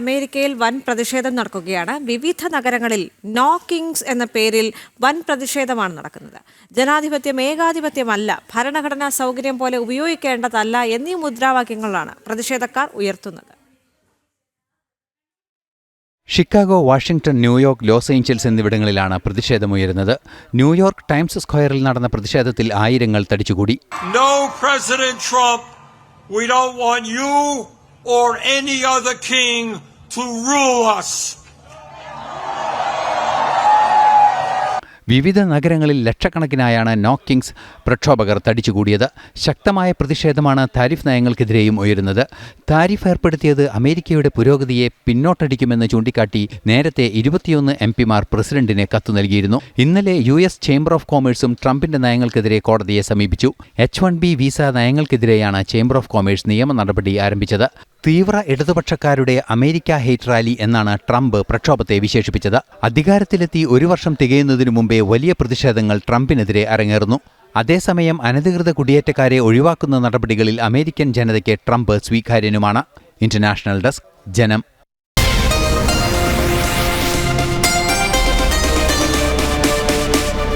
അമേരിക്കയിൽ വൻ പ്രതിഷേധം നടക്കുകയാണ്. വിവിധ നഗരങ്ങളിൽ നോ കിങ്സ് എന്ന പേരിൽ വൻ പ്രതിഷേധമാണ് നടക്കുന്നത്. ജനാധിപത്യം ഏകാധിപത്യമല്ല ഭരണഘടനാ സൗകര്യം പോലെ ഉപയോഗിക്കേണ്ടതല്ല എന്നീ മുദ്രാവാക്യങ്ങളാണ് പ്രതിഷേധക്കാർ ഉയർത്തുന്നത്. Chicago Washington New York Los Angeles എന്നിവിടങ്ങളിലാണ് പ്രതിഷേധമുയരുന്നത് ന്യൂയോർക്ക് ടൈംസ് സ്ക്വയറിൽ നടന്ന പ്രതിഷേധത്തിൽ ആയിരങ്ങൾ തടിച്ചുകൂടി. No, President Trump, we don't want you or any other king to rule us. വിവിധ നഗരങ്ങളിൽ ലക്ഷക്കണക്കിനായാണ് നോ കിങ്സ് പ്രക്ഷോഭകർ തടിച്ചുകൂടിയത്. ശക്തമായ പ്രതിഷേധമാണ് താരിഫ് നയങ്ങൾക്കെതിരെയും ഉയരുന്നത്. താരിഫ് ഏർപ്പെടുത്തിയത് അമേരിക്കയുടെ പുരോഗതിയെ പിന്നോട്ടടിക്കുമെന്ന് ചൂണ്ടിക്കാട്ടി നേരത്തെ ഇരുപത്തിയൊന്ന് എം പിമാർ പ്രസിഡന്റിന് കത്തു നൽകിയിരുന്നു. ഇന്നലെ യു എസ് ചേംബർ ഓഫ് കോമേഴ്സും ട്രംപിന്റെ നയങ്ങൾക്കെതിരെ കോടതിയെ സമീപിച്ചു. എച്ച് വൺ ബി വിസ നയങ്ങൾക്കെതിരെയാണ് ചേംബർ ഓഫ് കോമേഴ്സ് നിയമ നടപടി ആരംഭിച്ചത്. തീവ്ര ഇടതുപക്ഷക്കാരുടെ അമേരിക്ക ഹെയ്റ്റ് റാലി എന്നാണ് ട്രംപ് പ്രക്ഷോഭത്തെ വിശേഷിപ്പിച്ചത്. അധികാരത്തിലെത്തി ഒരു വർഷം തികയുന്നതിനു മുമ്പേ വലിയ പ്രതിഷേധങ്ങൾ ട്രംപിനെതിരെ അരങ്ങേറുന്നു. അതേസമയം അനധികൃത കുടിയേറ്റക്കാരെ ഒഴിവാക്കുന്ന നടപടികളിൽ അമേരിക്കൻ ജനതയ്ക്ക് ട്രംപ് സ്വീകാര്യനുമാണ്. ഇന്റർനാഷണൽ ഡെസ്ക് ജനം